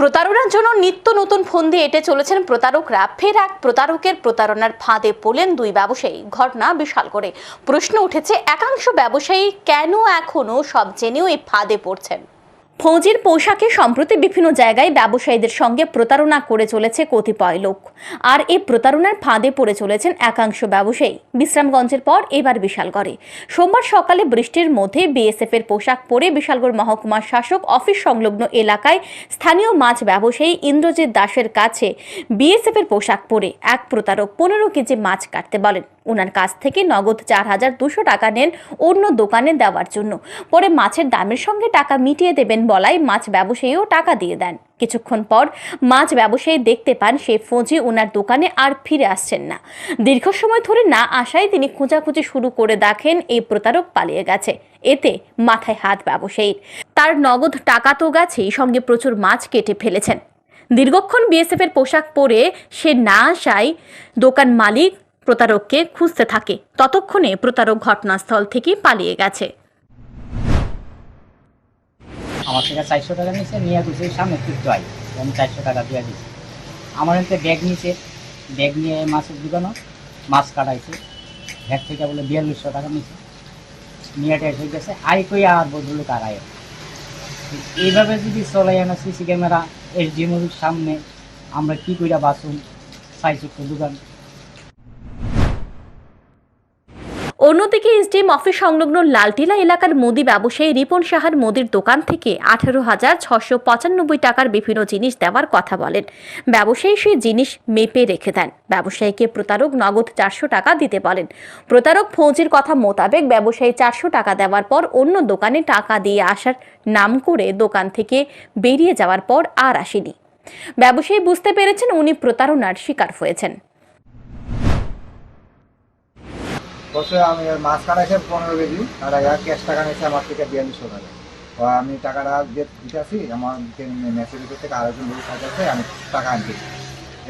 প্রতারণার জন্য নিত্য নতুন ফন্দি এঁটে চলেছেন প্রতারকরা। ফের এক প্রতারকের প্রতারণার ফাঁদে পড়লেন দুই ব্যবসায়ী। ঘটনা বিশাল করে। প্রশ্ন উঠেছে, একাংশ ব্যবসায়ী কেন এখনও সব জেনেও এই ফাঁদে পড়ছেন? ফৌজির পোশাকে সম্প্রতি বিভিন্ন জায়গায় ব্যবসায়ীদের সঙ্গে প্রতারণা করে চলেছে কতিপয় লোক। আর এই প্রতারণার ফাঁদে পড়ে চলেছেন একাংশ ব্যবসায়ী। বিশ্রামগঞ্জের পর এবার বিশালগড়ে। সোমবার সকালে বৃষ্টির মধ্যে বিএসএফ এর পোশাক পরে বিশালগড় মহকুমার শাসক অফিস সংলগ্ন এলাকায় স্থানীয় মাছ ব্যবসায়ী ইন্দ্রজিৎ দাসের কাছে বিএসএফ এর পোশাক পরে এক প্রতারক পনেরো কেজি মাছ কাটতে বলেন। ওনার কাছ থেকে নগদ চার হাজার দুশো টাকা নেন অন্য দোকানে দেওয়ার জন্য। পরে মাছের দামের সঙ্গে টাকা মিটিয়ে দেবেন বলায় মাছ ব্যবসায়ীও টাকা দিয়ে দেন। কিছুক্ষণ পর মাছ ব্যবসায়ী দেখতে পান সেই ফৌজি ওনার দোকানে আর ফিরে আসছেন না। দীর্ঘ সময় ধরে না আসায় তিনি খোঁজাখুঁজি শুরু করে দেখেন এই প্রতারক পালিয়ে গেছে। এতে মাথায় হাত ব্যবসায়ীর। তার নগদ টাকা তো গেছেই, সঙ্গে প্রচুর মাছ কেটে ফেলেছেন। দীর্ঘক্ষণ বিএসএফ এর পোশাক পরে সে না আসায় দোকান মালিক প্রতারককে খুঁজতে থাকে। ততক্ষণে প্রতারক ঘটনাস্থল থেকে পালিয়ে গেছে। আমার থেকে চারশো টাকা নিয়েছে, নিয়ে গেছে সামনে ফিরতে হয়। আমি চারশো টাকা দিয়ে দিচ্ছি আমার এতে ব্যাগ নিয়েছে। ব্যাগ নিয়ে মাছের দোকানও মাছ কাটাইছে। ব্যাগ থেকে বলে বিয়াল্লিশশো টাকা নিয়েছে। নিয়ে এসে গেছে। আই কই আর বদলে কার আয়। এইভাবে যদি চলে না সিসি ক্যামেরা, এসডি মুভির সামনে আমরা কি কইরা বাসুন চারশো দোকান। অন্যদিকে এসডিএম অফিস সংলগ্ন লালটিলা এলাকার মুদি ব্যবসায়ী রিপন সাহার মুদির দোকান থেকে আঠারো হাজার ছশো পঁচানব্বই টাকার বিভিন্ন জিনিস দেওয়ার কথা বলেন। ব্যবসায়ী সেই জিনিস মেপে রেখে দেন। ব্যবসায়ীকে প্রতারক নগদ চারশো টাকা দিতে বলেন। প্রতারক ফৌজির কথা মোতাবেক ব্যবসায়ী চারশো টাকা দেওয়ার পর অন্য দোকানে টাকা দিয়ে আসার নাম করে দোকান থেকে বেরিয়ে যাওয়ার পর আর আসেনি। ব্যবসায়ী বুঝতে পেরেছেন উনি প্রতারণার শিকার হয়েছেন। বছর আমি মাছ কাটাইছে পনেরো কেজি আর ক্যাশ টাকা নিয়েছে আমার থেকে বিয়াল্লিশশো টাকা। আমি টাকাটা দিয়ে দিতেছি আমার মেসেজ থেকে আরেকজন লোক আছে আমি টাকা আনছি।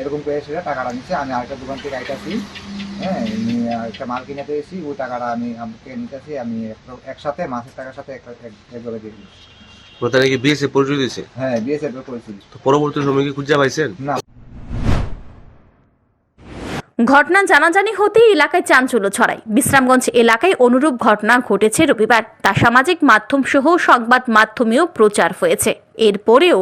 এরকম করে সেটা টাকাটা নিচ্ছে আমি আরেকটা দোকান থেকে আইতাছি হ্যাঁ একটা মাল কিনে পেয়েছি ওই টাকাটা আমি আমাকে নিতেছি আমি একসাথে মাছের টাকার সাথে একভাবে দিয়ে প্রতারে কি বিএসএ পরিচয় দিয়েছে? হ্যাঁ বিএসএফ করেছি তো পরবর্তী সময় কি খুঁজে পাইছেন? না। ঘটনা জানাজানি হতেই এলাকায় চাঞ্চল্য ছড়ায়। বিশ্রামগঞ্জ এলাকায় অনুরূপ ঘটনা ঘটেছে রবিবার। তা সামাজিক মাধ্যম সহ সংবাদ মাধ্যমেও প্রচার হয়েছে। এরপরেও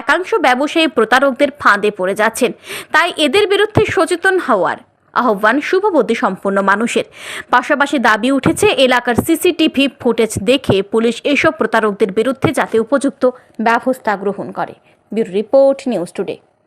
একাংশ ব্যবসায়ী প্রতারকদের ফাঁদে পড়ে যাচ্ছেন। তাই এদের বিরুদ্ধে সচেতন হওয়ার আহ্বান শুভবুদ্ধি সম্পন্ন মানুষের। পাশাপাশি দাবি উঠেছে, এলাকার সিসিটিভি ফুটেজ দেখে পুলিশ এসব প্রতারকদের বিরুদ্ধে যাতে উপযুক্ত ব্যবস্থা গ্রহণ করে। Bureau report news today.